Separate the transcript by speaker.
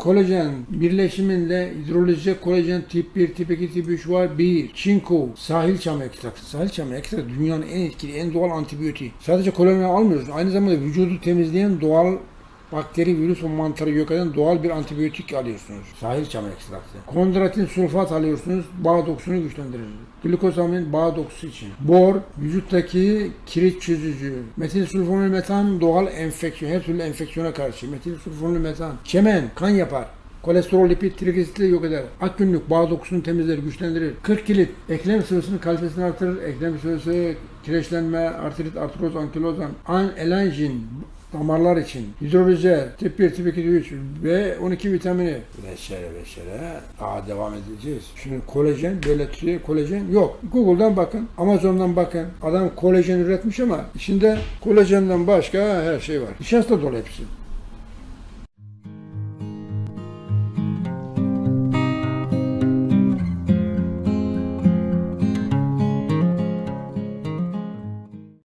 Speaker 1: kolajen birleşiminde hidrolize kolajen tip 1, tip 2, tip 3 var. 1. Çinko, sahil çamı ekstraktı. Sahil çamı ekstraktı dünyanın en etkili, en doğal antibiyotiği. Sadece kolajen almıyorsun. Aynı zamanda vücudu temizleyen doğal bakteri, virüs ve mantarı yok eden doğal bir antibiyotik alıyorsunuz. Sahil çamı ekstraktı. Kondratin sulfat alıyorsunuz. Bağ dokusunu güçlendirir. Glikosamin bağ dokusu için. Bor, vücuttaki kireç çözücü. Metil sulfonil metan doğal enfeksiyon. Her türlü enfeksiyona karşı. Metil sulfonil metan. Çemen, kan yapar. Kolesterol, lipid, trigliseritleri yok eder. Ak günlük bağ dokusunu temizler, güçlendirir. 40 kilit eklem sıvısının kalitesini artırır. Eklem sıvısı, kireçlenme, artrit, artroz, ankilozan, an, elanjin, damarlar için, hidrolize, tip 1, tip 2, tip 3 ve 12 vitamini vesaire vesaire. Daha devam edeceğiz. Şimdi kolajen, böyle türe kolajen yok. Google'dan bakın, Amazon'dan bakın. Adam kolajen üretmiş ama içinde kolajenden başka her şey var. Nişasta dolu hepsi.